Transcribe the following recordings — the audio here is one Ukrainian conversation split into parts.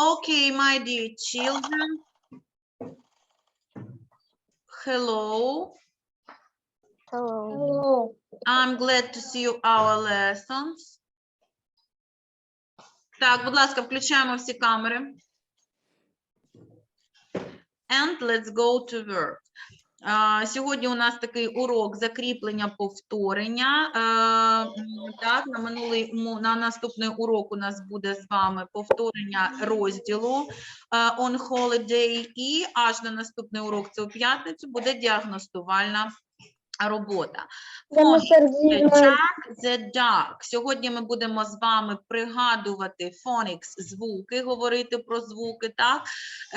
Okay, my dear children. Hello. Hello. I'm glad to see you our lessons. Так, будь ласка, включаємо всі камери. And let's go to work. Сьогодні у нас такий урок закріплення повторення. Е, Так, на минулий на наступний урок у нас буде з вами повторення розділу е, on holiday, і аж на наступний урок це у п'ятницю буде діагностувальна робота. Jack, the duck. Сьогодні ми будемо з вами пригадувати phonics звуки, говорити про звуки. Так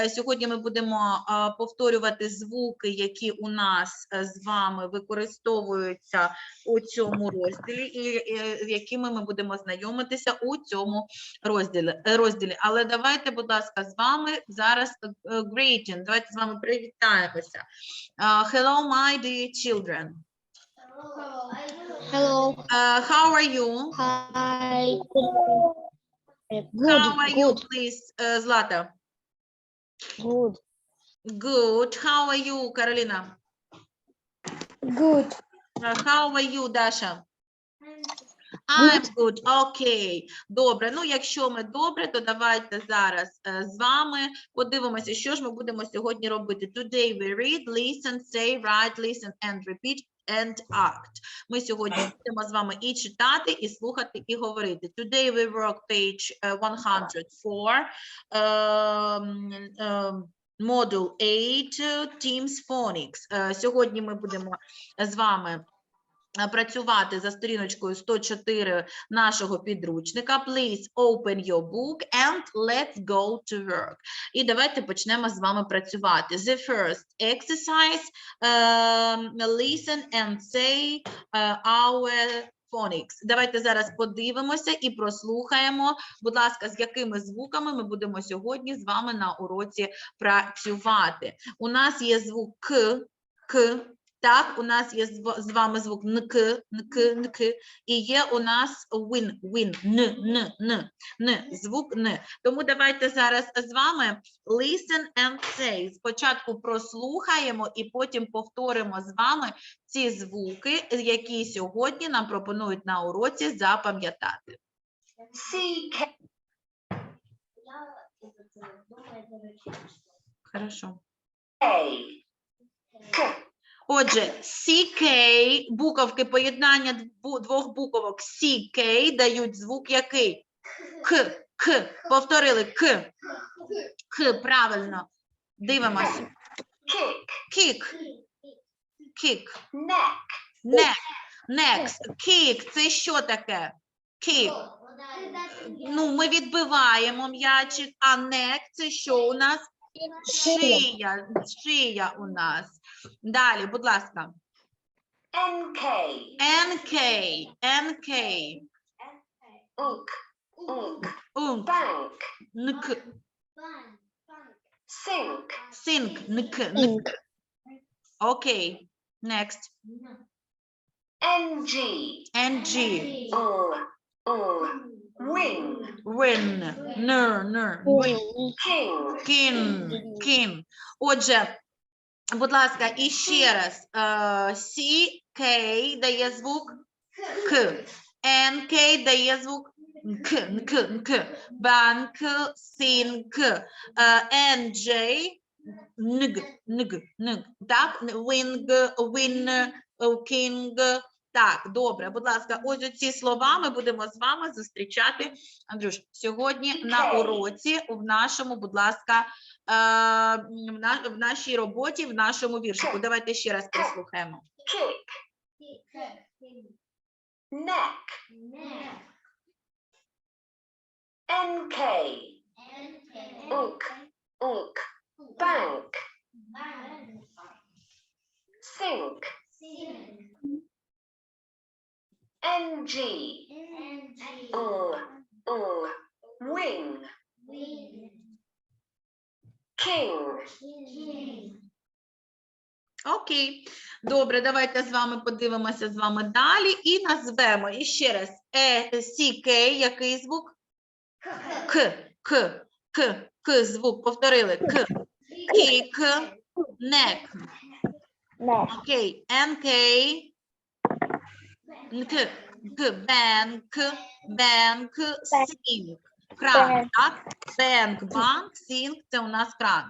Е, сьогодні ми будемо повторювати звуки, які у нас е, з вами використовуються у цьому розділі, і е, з якими ми будемо знайомитися у цьому розділі. е, розділі. Але давайте, будь ласка, з вами зараз е, е, greeting. Давайте з вами привітаємося. Hello, my dear children. Hello. Uh, how are you? Hi. Good. How are you, Good. please, uh, Zlata? Good. Good. How are you, Carolina? Good. Uh, how are you, Dasha? I'm good. Окей. Добре. Ну, якщо ми добре, то давайте зараз е, з вами подивимося, що ж ми будемо сьогодні робити. Today we read, listen, say, write, listen and repeat and act. Ми сьогодні будемо з вами і читати, і слухати, і говорити. Today we work page е, 104. um, um, Module 8, Teams Phonics. Е, Сьогодні ми будемо з вами працювати за сторіночкою 104 нашого підручника. Please open your book and let's go to work. І давайте почнемо з вами працювати. The first exercise, um, listen and say uh, our phonics. Давайте зараз подивимося і прослухаємо, будь ласка, з якими звуками ми будемо сьогодні з вами на уроці працювати. У нас є звук К, К, так, у нас є з вами звук НК, НК, НК, і є у нас вин, вин, Н, Н, Н, Н, звук Н. Тому давайте зараз з вами listen and say. Спочатку прослухаємо і потім повторимо з вами ці звуки, які сьогодні нам пропонують на уроці запам'ятати. Хорошо. K. Отже, CK, буковки поєднання двох буковок CK дають звук який? К, К. Повторили К. К, правильно. Дивимося. Кік, кік, Neck. не, next, кік, це що таке? Кік. Ну, ми відбиваємо м'ячик, а нек це що у нас? Шия, шия у нас. Далі, будь ласка. NK. NK, NK, Unk. Unk. унк, Bank. нк, Sink. синк, нк, нк. Окей, next. NG. NG, Ung. Ung. Wing. win, нер, нер, win. King. Кін, кін. Отже, будь ласка, і ще раз. Е, CK дає звук К. NK дає звук К, нк, нк. Банк, синк. Е, NJ нг, нг, нг. Так, вінг, він, кінг. Так, добре, будь ласка, ось оці слова ми будемо з вами зустрічати, Андрюш, сьогодні на уроці в нашому, будь ласка, е, в, нашій роботі, в нашому віршику. Давайте ще раз прослухаємо. Neck. NK. Unk. Unk. Bank. Sink. NG. Ung. Ung. Wing. King. Окей. Добре, давайте з вами подивимося з вами далі і назвемо і ще раз. Е, сі, кей, який звук? К, к, к, к звук. Повторили. К. Кік, нек. Окей. НК. Нк. К. Бенк. Бенк. Сінк. Кран, так? Бенк, банк, сінк – це у нас кран.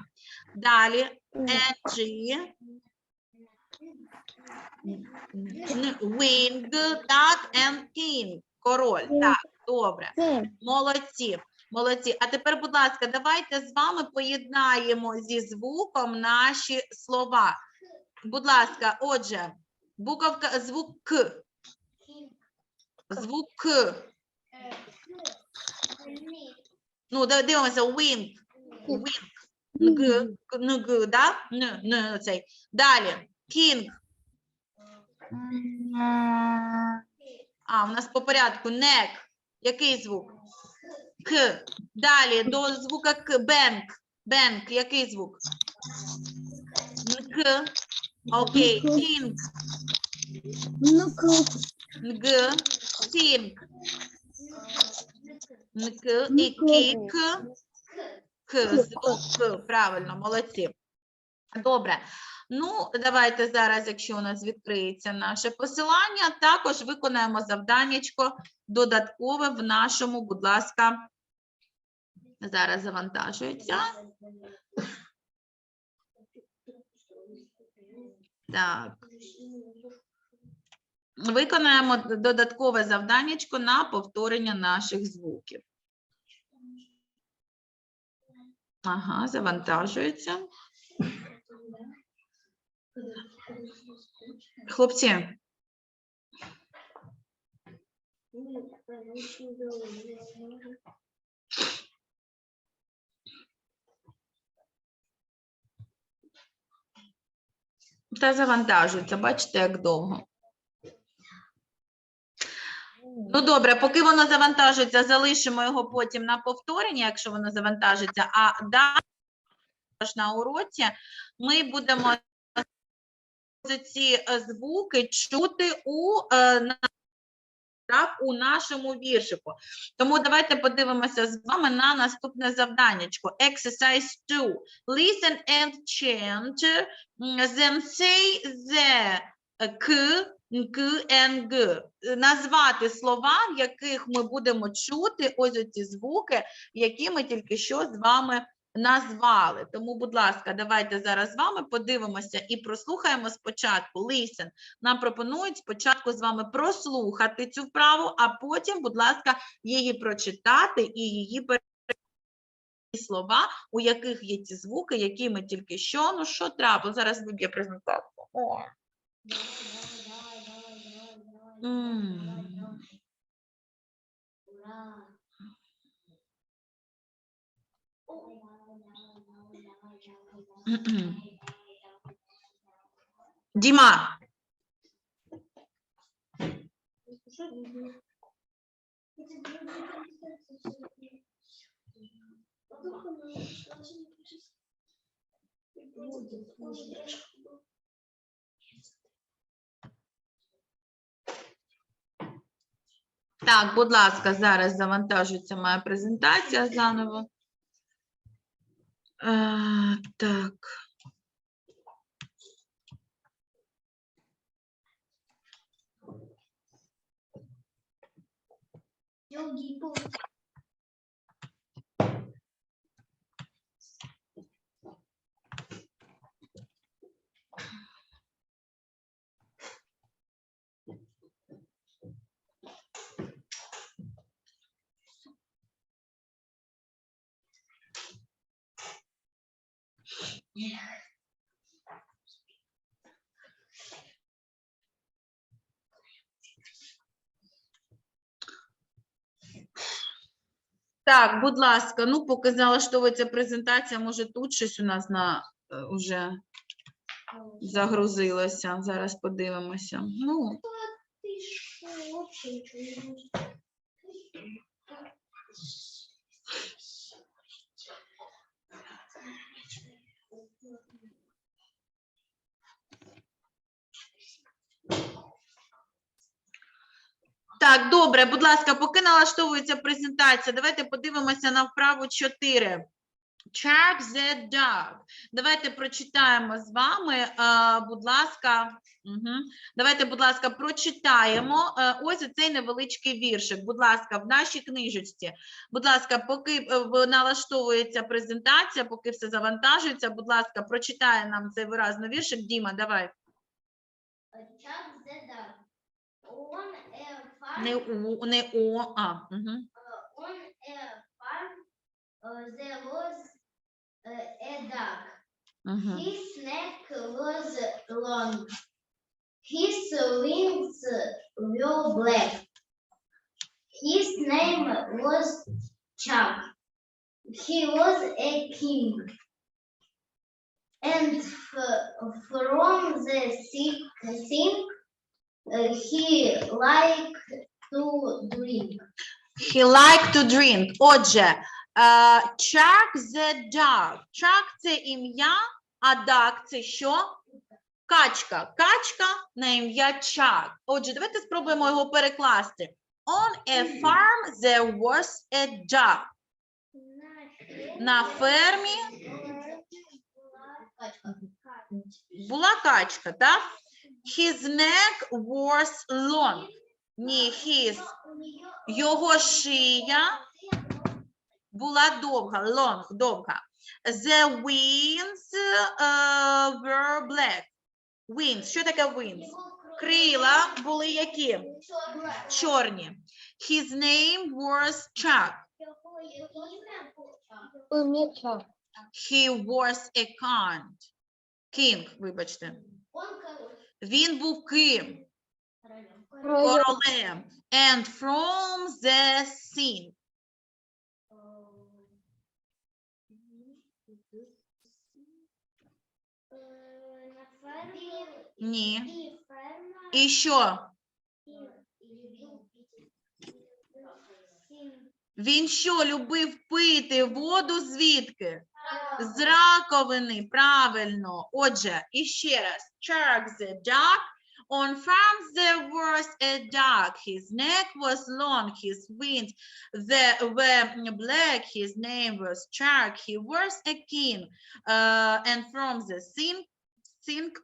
Далі NG. Wing, так, and king. Король. Так, добре. Молодці. Молодці. А тепер, будь ласка, давайте з вами поєднаємо зі звуком наші слова. Будь ласка, отже, буковка, звук К. Звук К. Ну, да- дивимося, wing. Wing. Нг, нг, да? Н, н, цей. Далі. King. А, у нас по порядку. Neck. Який звук? К. Далі до звука К. Бенк. Бенк. Який звук? К. Окей. King. Нг. Сінк. Нк. І кік. К. Звук К. Правильно, молодці. Добре. Ну, давайте зараз, якщо у нас відкриється наше посилання, також виконаємо завданнячко додаткове в нашому, будь ласка, зараз завантажується. Так. Виконаємо додаткове завданнячко на повторення наших звуків. Ага, завантажується. Хлопці, та завантажується, бачите, як довго. Ну добре, поки воно завантажується, залишимо його потім на повторення, якщо воно завантажиться. А далі на уроці ми будемо ці е, звуки чути у, е, так, у нашому віршику. Тому давайте подивимося з вами на наступне завданнячко. Exercise 2. Listen and chant. Then say the and г. Е, Назвати слова, в яких ми будемо чути ось оці звуки, які ми тільки що з вами назвали. Тому, будь ласка, давайте зараз з вами подивимося і прослухаємо спочатку. Listen. Нам пропонують спочатку з вами прослухати цю вправу, а потім, будь ласка, її прочитати і її пере- слова, у яких є ті звуки, які ми тільки що. Ну що трапило? Зараз виб'є презентацію. Мгм. Діма, так, будь ласка, зараз завантажується моя презентація заново. А, так. Так, будь ласка, ну поки налаштовується презентація, може тут щось у нас на е, уже загрузилося. Зараз подивимося. Ну, Так, добре, будь ласка, поки налаштовується презентація, давайте подивимося на вправу 4. Chuck the dog. Давайте прочитаємо з вами, будь ласка. Угу. Давайте, будь ласка, прочитаємо е, ось цей невеличкий віршик. Будь ласка, в нашій книжечці. Будь ласка, поки е, налаштовується презентація, поки все завантажується, будь ласка, прочитає нам цей виразно віршик. Діма, давай. Chuck the dog. On a Не у, не о, а. Угу. uh, on a farm, uh, there was uh, a dog. Угу. His neck was long. His wings were black. His name was Chuck. He was a king. And f- from the sick thing, uh, he liked to drink. He liked to drink. Отже, е, Chuck the dog. Chuck – це ім'я, а duck – це що? Качка. Качка на ім'я Chuck. Отже, давайте спробуємо його перекласти. On a farm there was a dog. На фермі була качка, так? His neck was long. Ні, his. Його шия була довга, long, довга. The wings uh, were black. Wings. Що таке wings? Крила були які? Чорні. His name was Chuck. He was a king. King, вибачте. Він був ким? Королем. And from the scene. Ні. І що? Він що, любив пити воду звідки? З раковини, правильно. Отже, і ще раз. Chuck the duck. On farms there was a duck. His neck was long, his wings were black. His name was Chuck. He was a king. Uh, and from the sink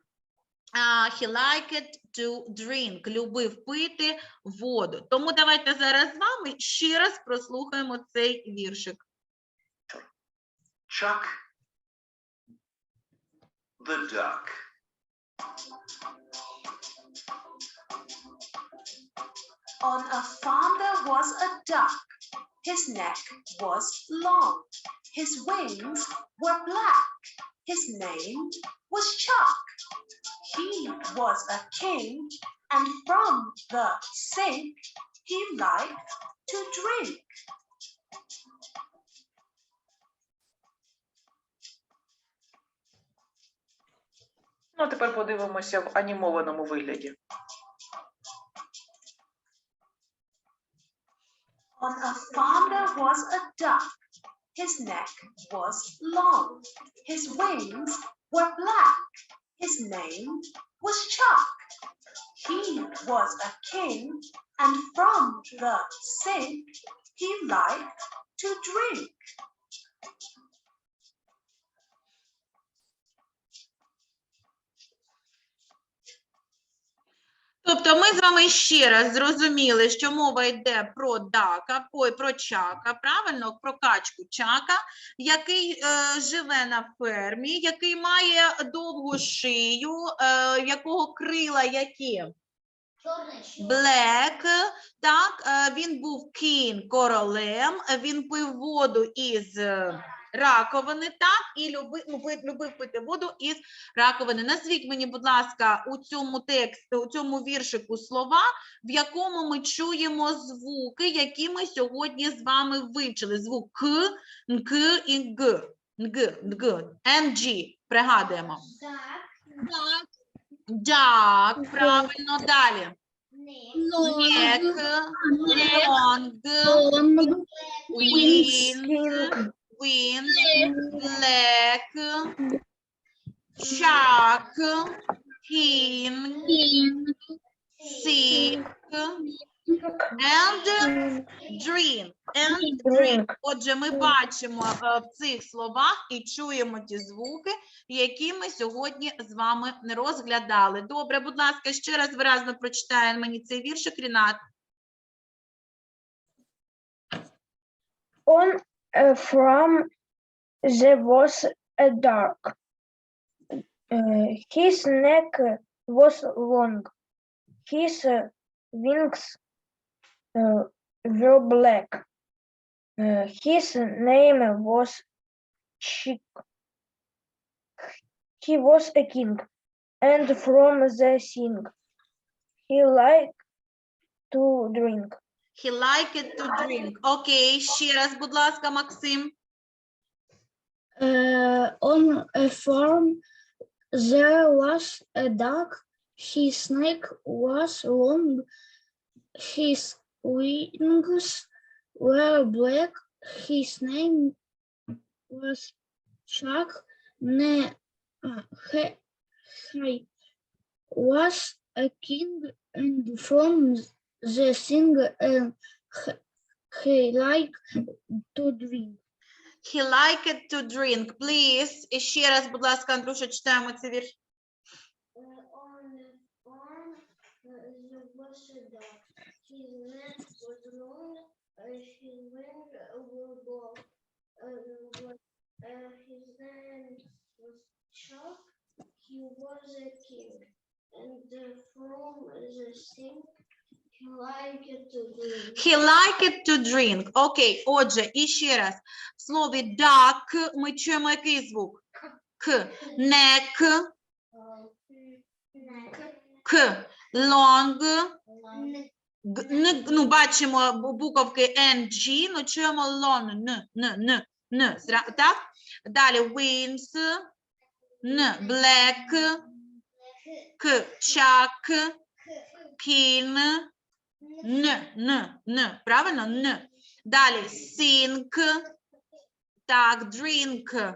uh, he liked to drink. Любив пити воду. Тому давайте зараз з вами ще раз прослухаємо цей віршик. Chuck the duck. On a farm there was a duck. His neck was long. His wings were black. His name was Chuck. He was a king, and from the sink he liked to drink. Ну, а тепер подивимося в анімованому вигляді. On a farm there was a duck. His neck was long. His wings were black. His name was Chuck. He was a king, and from the sink he liked to drink. Тобто ми з вами ще раз зрозуміли, що мова йде про дака, ой, про чака, правильно, про качку чака, який е, живе на фермі, який має довгу шию, е, якого крила які? Блек, так, е, він був кін королем, він пив воду із е, раковини, так, і любив, любив, любив пити воду із раковини. Назвіть мені, будь ласка, у цьому тексті, у цьому віршику слова, в якому ми чуємо звуки, які ми сьогодні з вами вивчили. Звук К, Нк і Г. Нг, Нг, НГ. Пригадуємо. Так, правильно, далі. Нек, лонг, wing, wind, black, shark, king, sick, drink. Отже, ми бачимо е, в цих словах і чуємо ті звуки, які ми сьогодні з вами не розглядали. Добре, будь ласка, ще раз виразно прочитає мені цей віршик, Рінат. On uh, from there was a dark. Uh, his neck was long. His uh, wings uh, were black. Uh, his name was Chick. He was a king, and from the sing, he liked to drink. He liked to drink. Окей, ще раз, будь ласка, Максим. Uh, on a farm there was a dog. His neck was long. His wings were black. His name was Chuck. Ne, uh, he, he was a king, and from the thing uh, he, he liked to drink. He liked to drink. Please. І ще раз, будь ласка, Андрюша, читаємо цей вірш. on the farm there was a dog. His neck was long, uh, his wings were black. Uh, what, uh, his name was Chuck. He was a king, and uh, from the sink he liked to drink. Окей, отже, і ще раз. В слові duck ми чуємо який звук? К. Neck, к. Long, н, ну, бачимо буковки NG, ну чуємо long, н, н, н, н, так? Далі wings, н, black, к, chuck, keen, н, н, н, правильно? Н. Далі sink, так, drink.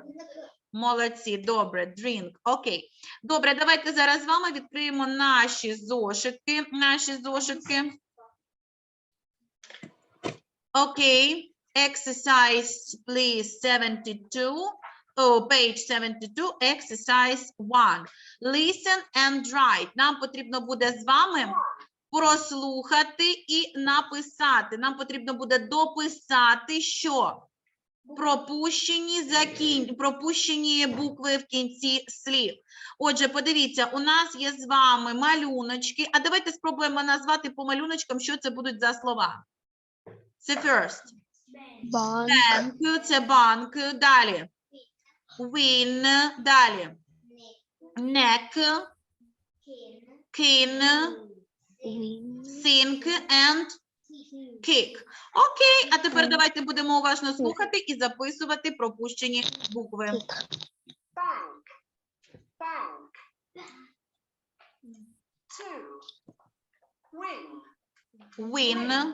Молодці, добре, drink. Окей. Добре, давайте зараз з вами відкриємо наші зошитки. Наші зошитки. Окей. Exercise, please, 72. Oh, page 72, exercise 1. Listen and write. Нам потрібно буде з вами прослухати і написати. Нам потрібно буде дописати, що пропущені закін... пропущені букви в кінці слів. Отже, подивіться, у нас є з вами малюночки. А давайте спробуємо назвати по малюночкам, що це будуть за слова. Це first. Банк, Bank, це банк. Далі. Win, далі. Neck, kin, sink and kick. Окей, а тепер давайте будемо уважно слухати і записувати пропущені букви. bank, bank. Two, Win,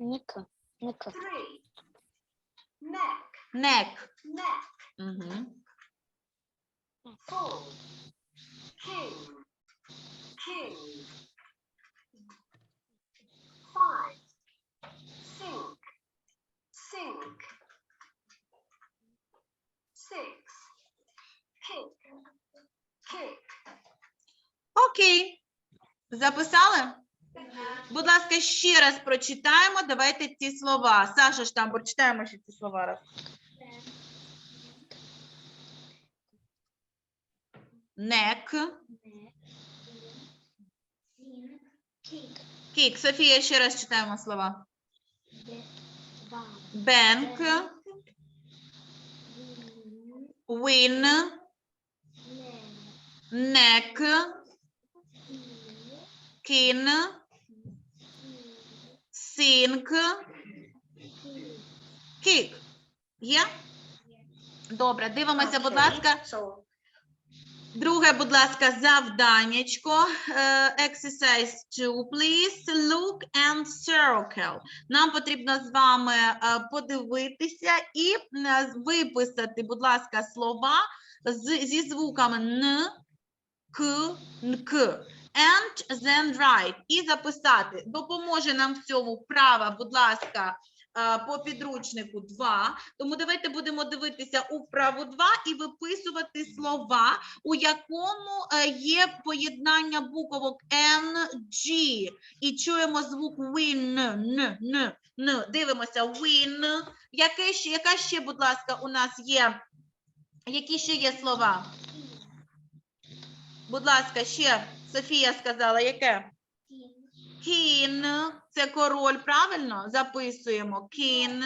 Ніка, Ніка. three, neck, neck. neck, Угу. four, king, king. Five, sink, sink. Six, kick, kick. Окей. Записали? Будь ласка, ще раз прочитаємо. Давайте ці слова. Саша ж там прочитаємо ще ці слова раз. Neck, kick. Софія, ще раз читаємо слова. Bank, win, neck, kin, sink, kick. Є? Добре, дивимося, будь ласка. Друге, будь ласка, завданнячко. Е, Exercise 2, please. Look and circle. Нам потрібно з вами е, подивитися і е, виписати, будь ласка, слова з, зі звуками н, к, нк. And then write. І записати. Допоможе нам в цьому вправа, будь ласка, по підручнику 2. Тому давайте будемо дивитися у вправу 2 і виписувати слова, у якому е, є поєднання буквок N, G. І чуємо звук win, н, н, н. Дивимося win. Яке ще, яка ще, будь ласка, у нас є? Які ще є слова? Будь ласка, ще Софія сказала, яке? Кін. Це король, правильно? Записуємо. Кін.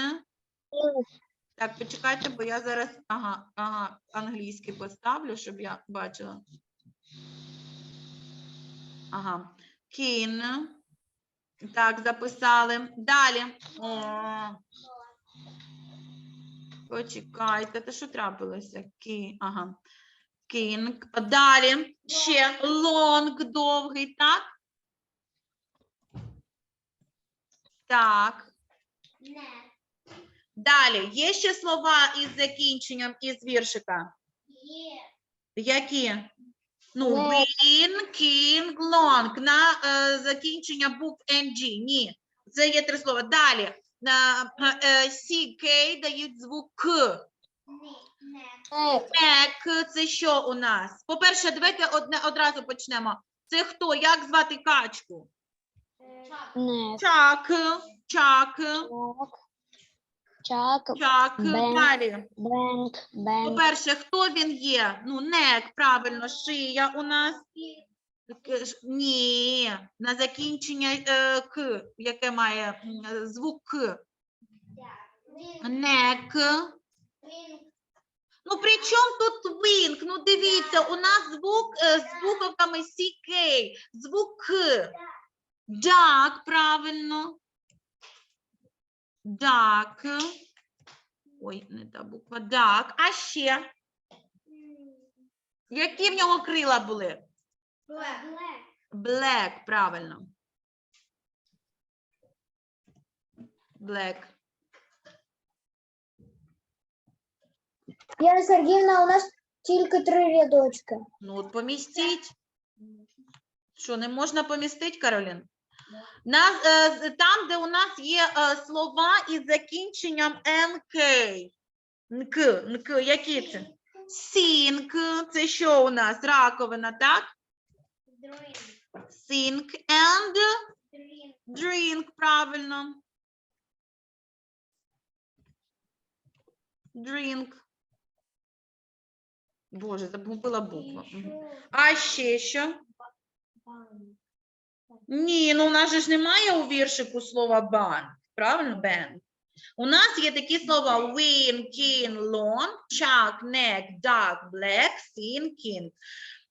Так, почекайте, бо я зараз ага, ага, англійський поставлю, щоб я бачила. Ага. Кін. Так, записали. Далі. О. Почекайте, те що трапилося? Кі, ага. Кінг. Далі. Ще лонг, довгий, так? Так. Не. Далі. Є ще слова із закінченням із віршика? Є. Які? Ну, Не. win, king, long. На е, закінчення букв NG. Ні. Це є три слова. Далі. На е, CK дають звук К. Ні. Не. Ек, це що у нас? По-перше, давайте одне одразу почнемо. Це хто? Як звати качку? Чак, чак, Чак, чак. Далі. бенк, бенк, По-перше, хто він є? Ну, нек, правильно, шия у нас. Ні, на закінчення е, к, яке має е, звук к. Нек. Ну, при чому тут вінк? Ну, дивіться, у нас звук е, з буковками CK, звук К. Дак, правильно. Дак. Ой, не та буква. Дак. А ще, які в нього крила були? Блек. Black, правильно. Black. Яна Сергіївна, у нас тільки три рядочки. Ну, от помістіть. Що, не можна помістити, Каролін? Е, там, де у нас є е, слова із закінченням НК. НК, НК, які це? Сінк, це що у нас? Раковина, так? Sink and drink, правильно. Drink. Боже, забула буква. А ще що? Ні, ну у нас же ж немає у віршику слова банк. Правильно, bank. У нас є такі слова win, kin, long, chuck, neck, duck, black, sin, king.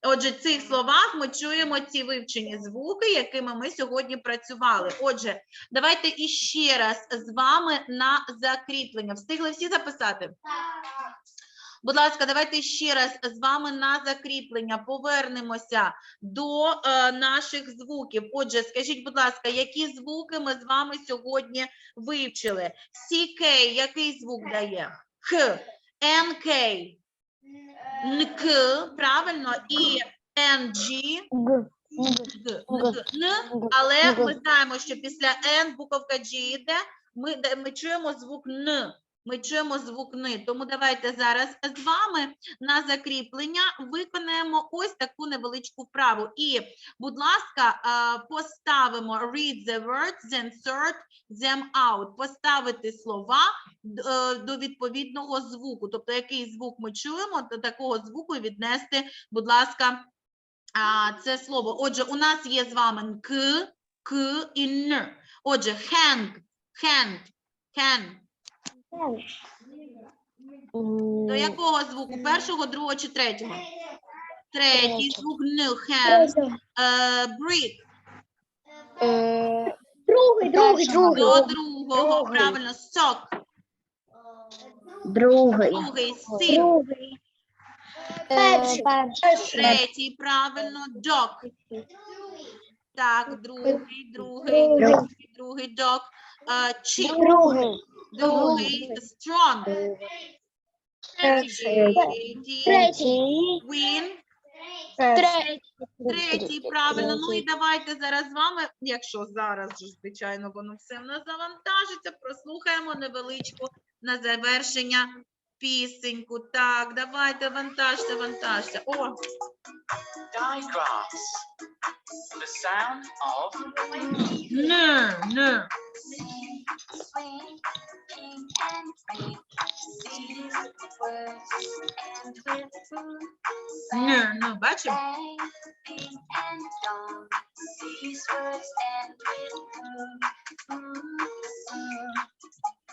Отже, в цих словах ми чуємо ці вивчені звуки, якими ми сьогодні працювали. Отже, давайте іще раз з вами на закріплення. Встигли всі записати? Будь ласка, давайте ще раз з вами на закріплення повернемося до е, наших звуків. Отже, скажіть, будь ласка, які звуки ми з вами сьогодні вивчили? CK, який звук дає? Х, НК, НК, правильно, і NG, Н, але ми знаємо, що після N буковка G йде, ми, ми чуємо звук Н. Ми чуємо звук Н. Тому давайте зараз з вами на закріплення виконаємо ось таку невеличку вправу. І, будь ласка, поставимо read the words, then sort them out. Поставити слова е, до відповідного звуку. Тобто, який звук ми чуємо, до такого звуку віднести, будь ласка, це слово. Отже, у нас є з вами к, к і н. Отже, hand, hand, hand. До якого звуку? Першого, другого чи третього? Третій звук н, hand. Е, brick. Е, Другий, другий, До другий. другого, Другий. правильно, sock. Другий. Другий, sin. Другий. Перший. Третій, правильно, dog. Так, другий, другий, Другий. другий, dog. Е. Другий. Другий, strong. Перший. Третій, win. Е, Третій, правильно. Ну і давайте зараз з вами, якщо зараз, звичайно, воно все в нас завантажиться, прослухаємо невеличку на завершення пісеньку. Так, давайте вантажте, вантажте. О, digraphs. The sound of не, не. Swing, king and queen. These words end with boom. Не, не, бачимо? Bang,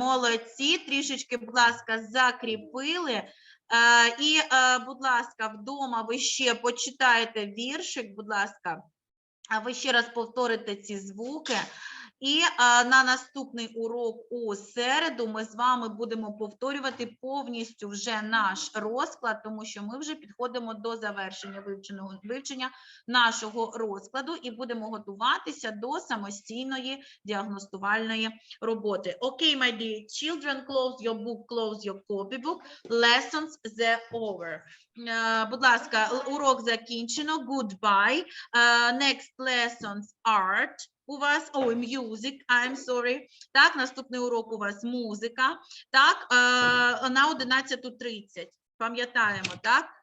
Молодці. Трішечки, будь ласка, закріпили. Е, і, е, будь ласка, вдома ви ще почитаєте віршик, будь ласка, а ви ще раз повторите ці звуки. І е, на наступний урок у середу ми з вами будемо повторювати повністю вже наш розклад, тому що ми вже підходимо до завершення вивченого вивчення нашого розкладу і будемо готуватися до самостійної діагностувальної роботи. Окей, my dear children, close your book, close your copybook. Lessons the over. Е, Будь ласка, урок закінчено. Goodbye. Е, Next lessons art. У вас ой, music, I'm sorry. Так, наступний урок у вас музика. Так, е, на 11.30. Пам'ятаємо, так?